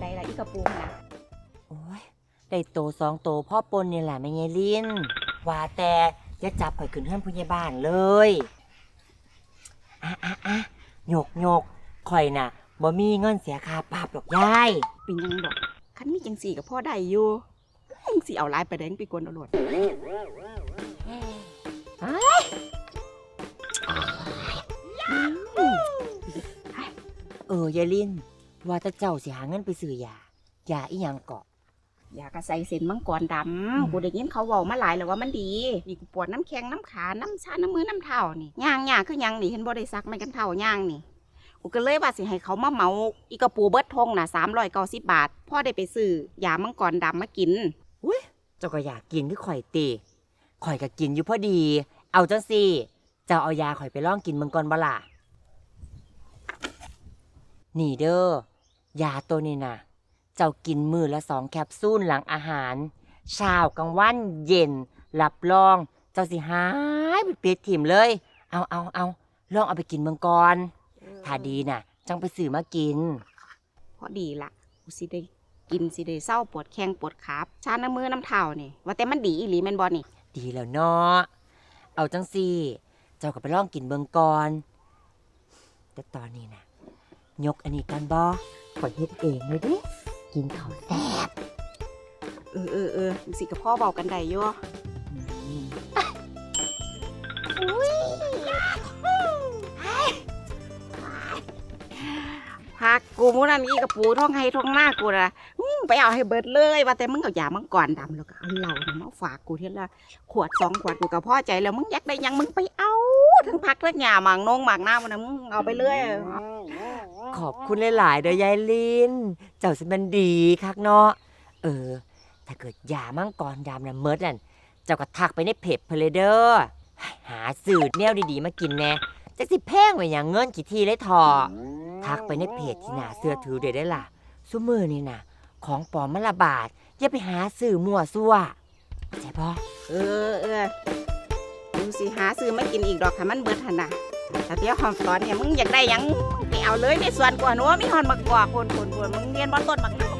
ใดล่ะอีกระปูนะโอ้ยได้โตสองโตพ่อปนนี่แหละไม่ไงลินว่าแต่อย่าจับข่อยขึ้นเฮือนผู้ใหญ่บ้านเลยอะอะอะหยกหยกข่อยน่ะบ่มีเงินเสียค่าปรับดอกยายเป็นหยังดอกคันมีจังสี่กับพ่อได้อยู่มึงสิเอาหลายไปแดงไปกวนเอาโลดเออยายลิน ว่าแต่เจ้าสิหาเงินไปซื้อยายาอีหยังเกาะอยากกระใส่เส้นมังกรดำกูได้ยินเขาเว้ามาหลายแล้วว่ามันดี นี่กูปวดน้ำแข็งน้ำขาน้ำชาน้ำมือน้ำเท้านี่ย่างย่างคือหยังนี่เห็นบ่ได้ซักไม่กันเท้าย่างนี่กูก็เลยว่าสิให้เขามาเหมาอีกระปูเบิดทงน่ะ390บาทพ่อได้ไปซื้อยามังกรดำมากินเจ้าก็อยากกินคือข่อยตีข่อยก็กินอยู่พอดี เอาจังสิเจ้าเอายาข่อยไปลองกินเมืองก่อนบ่ล่ะนี่เด้อ ยาตัวนี้น่ะเจ้ากินมือละสองแคปซูลหลังอาหารเช้ากลางวันเย็นรับรอง เจ้าสิหายไปเปียดถิ่มเลย เอาเอาเอาลองเอาไปกินเมืองก่อนถ้าดีน่ะ จังไปซื้อมากิน พอดีละกูสิได้กินสิได้เศร้าปวดแข้งปวดขาชาน้ำมือน้ำเท้านี่ว่าแต่มันดีอีหลีแม่นบ่นี่ ดีแล้วเนาะเอาจังสิเจ้าก็ไปลองกินเบิงก่อนแต่ตอนนี้นะยกอันนี้กันบ่ ข่อยเฮ็ดเองเลยเดิกินข้าวแซ่บเออเออเออจังสิกับพ่อเบากันได้อยู่อืมพักกูมูนั่นอีกระปูท้องให้ท้องหน้ากูนะอื้อไปเอาให้เบิดเลยว่าแต่มึงเอายามังกรดำแล้วก็เอาเหล้าเนี่ยมาฝากกูเทีละขวดสองขวดกูก็พอใจแล้วมึงอยากได้หยังมึงไปเอา ทั้งพักทั้งหยาหมางนงหมางหน้ามันนะมึงเอาไปเลย ขอบคุณหลายๆเด้อยายลิน เจ้าสิมันดีคักเนาะ เออ ถ้าเกิดยามั่งกรดำนะเมิดนั่น เจ้าก็ทักไปในเพจเพลเดอร์หาสื่อแนวดีๆมากินแน่จักสิแพงไว้อย่างเงินกี่ทีเลยทอ ทักไปในเพจที่หนาเสื้อถือเดี๋ยวได้ล่ะซุมือนี่นะของปลอมมันระบาดอย่าไปหาสื่อมั่วซั่วเข้าใจปะเออเออมึงสิหาซื้อไม่กินอีกดอกค่ะมันเบิดหันน่ะ แต่เดี๋ยวหอมสอนเนี่ยมึงอยากได้ยังไปเอาเลยในส่วนกว่านัวมีหอนมากกว่าคนคนคนมึงเรียนบอลต้นมักนากูอยู่หัน